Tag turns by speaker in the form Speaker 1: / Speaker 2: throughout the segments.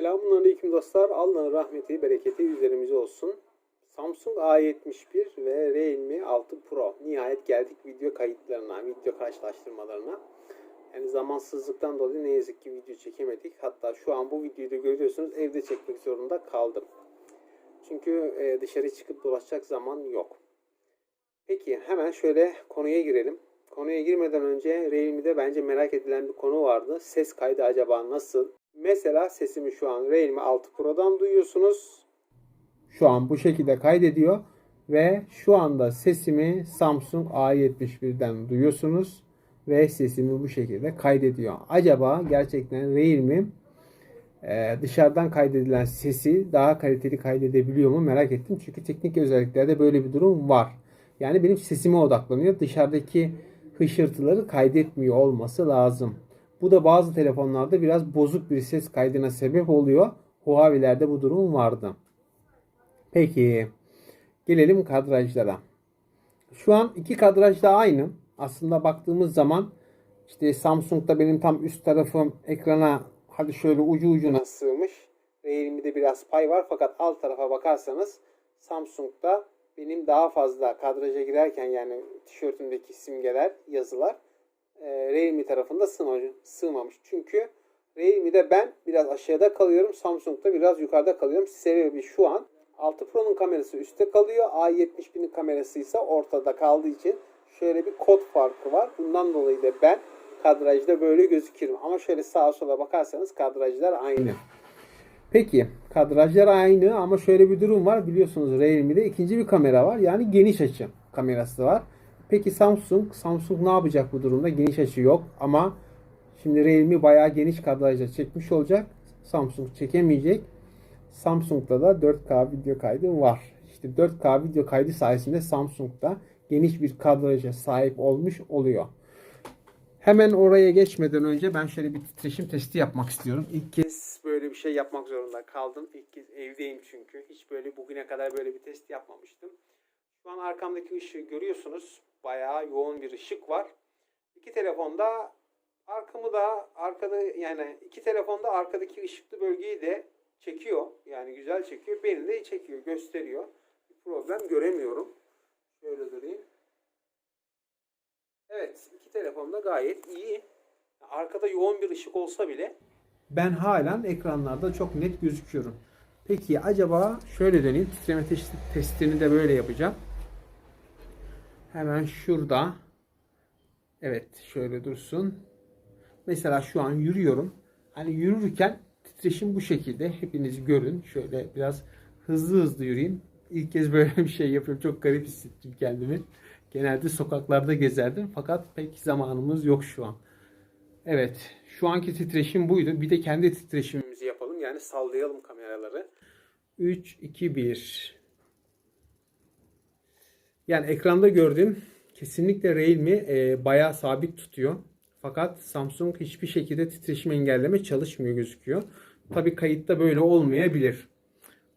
Speaker 1: Selamun Aleyküm dostlar. Allah'ın rahmeti, bereketi üzerimize olsun. Samsung A71 ve Realme 6 Pro. Nihayet geldik video kayıtlarına, video karşılaştırmalarına. Yani zamansızlıktan dolayı ne yazık ki video çekemedik. Hatta şu an bu videoyu da görüyorsunuz evde çekmek zorunda kaldım. Çünkü e, dışarı çıkıp dolaşacak zaman yok. Peki hemen şöyle konuya girelim. Konuya girmeden önce Realme'de bence merak edilen bir konu vardı. Ses kaydı acaba nasıl? Mesela sesimi şu an Realme 6 Pro'dan duyuyorsunuz. Şu an bu şekilde kaydediyor ve şu anda sesimi Samsung A71'den duyuyorsunuz ve sesimi bu şekilde kaydediyor. Acaba gerçekten Realme e, dışarıdan kaydedilen sesi daha kaliteli kaydedebiliyor mu merak ettim. Çünkü teknik özelliklerde böyle bir durum var. Yani benim sesime odaklanıyor. Dışarıdaki hışırtıları kaydetmiyor olması lazım. Bu da bazı telefonlarda biraz bozuk bir ses kaydına sebep oluyor. Huawei'lerde bu durum vardı. Peki gelelim kadrajlara. Şu an iki kadraj da aynı. Aslında baktığımız zaman işte Samsung'da benim tam üst tarafım ekrana hadi şöyle ucu ucuna sığmış. Realme'de biraz pay var fakat alt tarafa bakarsanız Samsung'da benim daha fazla kadraja girerken yani tişörtümdeki simgeler, yazılar e, Realme tarafında sığma- sığmamış. Çünkü Realme'de ben biraz aşağıda kalıyorum. Samsung'da biraz yukarıda kalıyorum. Sebebi şu an 6 Pro'nun kamerası üstte kalıyor. A71'in kamerası ise ortada kaldığı için şöyle bir kod farkı var. Bundan dolayı da ben kadrajda böyle gözüküyorum. Ama şöyle sağa sola bakarsanız kadrajlar aynı. Peki kadrajlar aynı ama şöyle bir durum var. Biliyorsunuz Realme'de ikinci bir kamera var. Yani geniş açı kamerası var. Peki Samsung, Samsung ne yapacak bu durumda? Geniş açı yok ama şimdi Realme bayağı geniş kadrajla çekmiş olacak. Samsung çekemeyecek. Samsung'da da 4K video kaydı var. İşte 4K video kaydı sayesinde Samsung'da geniş bir kadraja sahip olmuş oluyor. Hemen oraya geçmeden önce ben şöyle bir titreşim testi yapmak istiyorum. İlk kez böyle bir şey yapmak zorunda kaldım. İlk kez evdeyim çünkü. Hiç böyle bugüne kadar böyle bir test yapmamıştım. Şu an arkamdaki ışığı görüyorsunuz. Bayağı yoğun bir ışık var. İki telefonda arkamı da arkada yani iki telefonda arkadaki ışıklı bölgeyi de çekiyor. Yani güzel çekiyor. Beni de çekiyor, gösteriyor. Bir problem göremiyorum. Şöyle durayım. Evet, iki telefon da gayet iyi. Arkada yoğun bir ışık olsa bile ben halen ekranlarda çok net gözüküyorum. Peki acaba şöyle döneyim. Titreme testi- testini de böyle yapacağım. Hemen şurada. Evet, şöyle dursun. Mesela şu an yürüyorum. Hani yürürken titreşim bu şekilde. Hepiniz görün. Şöyle biraz hızlı hızlı yürüyeyim. İlk kez böyle bir şey yapıyorum. Çok garip hissettim kendimi. Genelde sokaklarda gezerdim. Fakat pek zamanımız yok şu an. Evet. Şu anki titreşim buydu. Bir de kendi titreşimimizi yapalım. Yani sallayalım kameraları. 3, 2, 1. Yani ekranda gördüğüm kesinlikle Realme e, bayağı sabit tutuyor. Fakat Samsung hiçbir şekilde titreşim engelleme çalışmıyor gözüküyor. Tabi kayıtta böyle olmayabilir.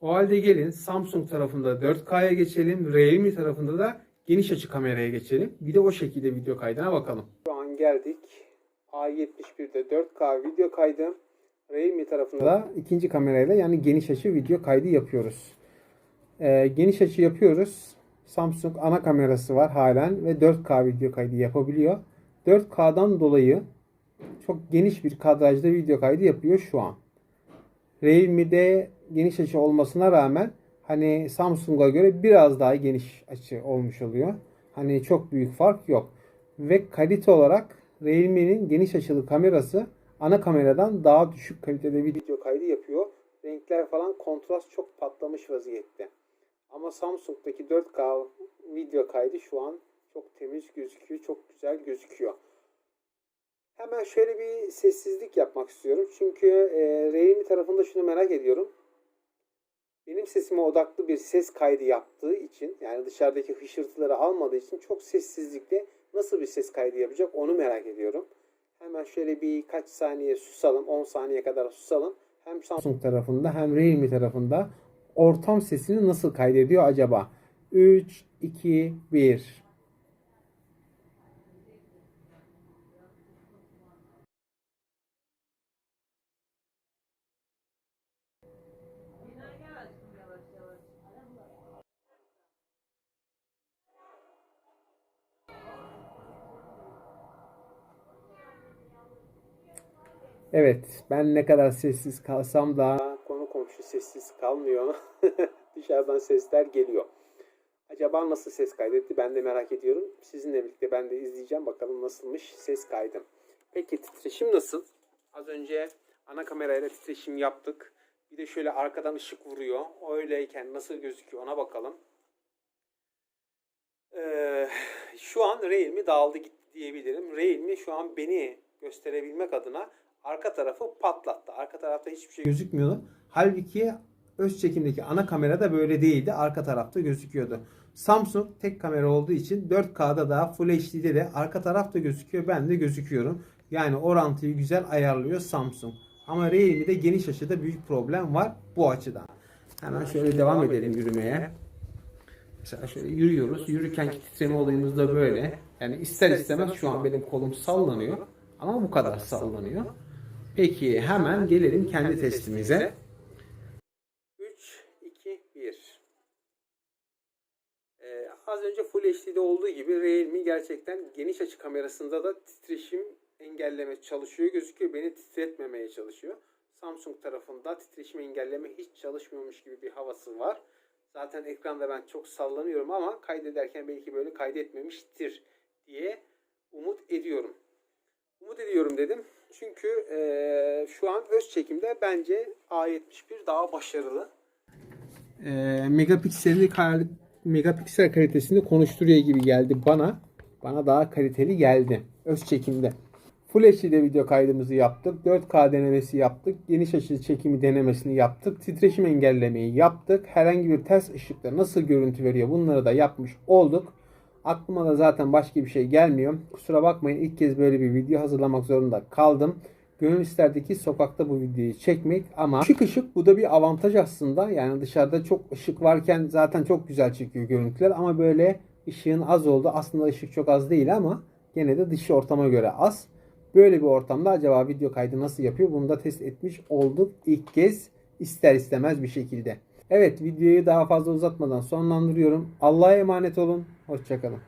Speaker 1: O halde gelin Samsung tarafında 4K'ya geçelim. Realme tarafında da geniş açı kameraya geçelim. Bir de o şekilde video kaydına bakalım. Şu an geldik. A71'de 4K video kaydı. Realme tarafında da ikinci kamerayla yani geniş açı video kaydı yapıyoruz. Ee, geniş açı yapıyoruz. Samsung ana kamerası var halen ve 4K video kaydı yapabiliyor. 4K'dan dolayı çok geniş bir kadrajda video kaydı yapıyor şu an. Realme'de geniş açı olmasına rağmen hani Samsung'a göre biraz daha geniş açı olmuş oluyor. Hani çok büyük fark yok. Ve kalite olarak Realme'nin geniş açılı kamerası ana kameradan daha düşük kalitede video kaydı yapıyor. Renkler falan kontrast çok patlamış vaziyette. Ama Samsung'daki 4K video kaydı şu an çok temiz gözüküyor, çok güzel gözüküyor. Hemen şöyle bir sessizlik yapmak istiyorum. Çünkü e, Realme tarafında şunu merak ediyorum. Benim sesime odaklı bir ses kaydı yaptığı için yani dışarıdaki hışırtıları almadığı için çok sessizlikle nasıl bir ses kaydı yapacak onu merak ediyorum. Hemen şöyle birkaç saniye susalım. 10 saniye kadar susalım. Hem Samsung tarafında hem Realme tarafında ortam sesini nasıl kaydediyor acaba? 3, 2, 1. Evet, ben ne kadar sessiz kalsam da komşu sessiz kalmıyor. Dışarıdan sesler geliyor. Acaba nasıl ses kaydetti ben de merak ediyorum. Sizinle birlikte ben de izleyeceğim bakalım nasılmış ses kaydım. Peki titreşim nasıl? Az önce ana kamerayla titreşim yaptık. Bir de şöyle arkadan ışık vuruyor. Öyleyken nasıl gözüküyor ona bakalım. Ee, şu an Realme dağıldı gitti diyebilirim. Realme şu an beni gösterebilmek adına arka tarafı patlattı. Arka tarafta hiçbir şey gözükmüyordu. Halbuki öz çekimdeki ana kamerada böyle değildi. Arka tarafta gözüküyordu. Samsung tek kamera olduğu için 4K'da da Full HD'de de arka tarafta gözüküyor. Ben de gözüküyorum. Yani orantıyı güzel ayarlıyor Samsung. Ama Realme'de geniş açıda büyük problem var bu açıdan. Hemen şöyle devam edelim yürümeye. Mesela şöyle yürüyoruz. Yürürken titreme olayımız da böyle. Yani ister istemez şu an benim kolum sallanıyor. Ama bu kadar sallanıyor. Peki hemen gelelim kendi testimize. 3, 2, 1. Ee, az önce Full HD'de olduğu gibi Realme gerçekten geniş açı kamerasında da titreşim engelleme çalışıyor gözüküyor. Beni titretmemeye çalışıyor. Samsung tarafında titreşim engelleme hiç çalışmıyormuş gibi bir havası var. Zaten ekranda ben çok sallanıyorum ama kaydederken belki böyle kaydetmemiştir diye umut ediyorum. Umut ediyorum dedim. Çünkü eee, şu an öz çekimde bence A71 daha başarılı. megapikseli megapiksel kalitesini konuşturuyor gibi geldi bana. Bana daha kaliteli geldi. Öz çekimde. Full HD'de video kaydımızı yaptık. 4K denemesi yaptık. Geniş açı çekimi denemesini yaptık. Titreşim engellemeyi yaptık. Herhangi bir ters ışıkta nasıl görüntü veriyor bunları da yapmış olduk. Aklıma da zaten başka bir şey gelmiyor. Kusura bakmayın ilk kez böyle bir video hazırlamak zorunda kaldım. Gönül isterdi ki sokakta bu videoyu çekmek ama ışık ışık bu da bir avantaj aslında. Yani dışarıda çok ışık varken zaten çok güzel çekiyor görüntüler ama böyle ışığın az oldu. Aslında ışık çok az değil ama gene de dış ortama göre az. Böyle bir ortamda acaba video kaydı nasıl yapıyor bunu da test etmiş olduk ilk kez ister istemez bir şekilde. Evet videoyu daha fazla uzatmadan sonlandırıyorum. Allah'a emanet olun. Hoşçakalın.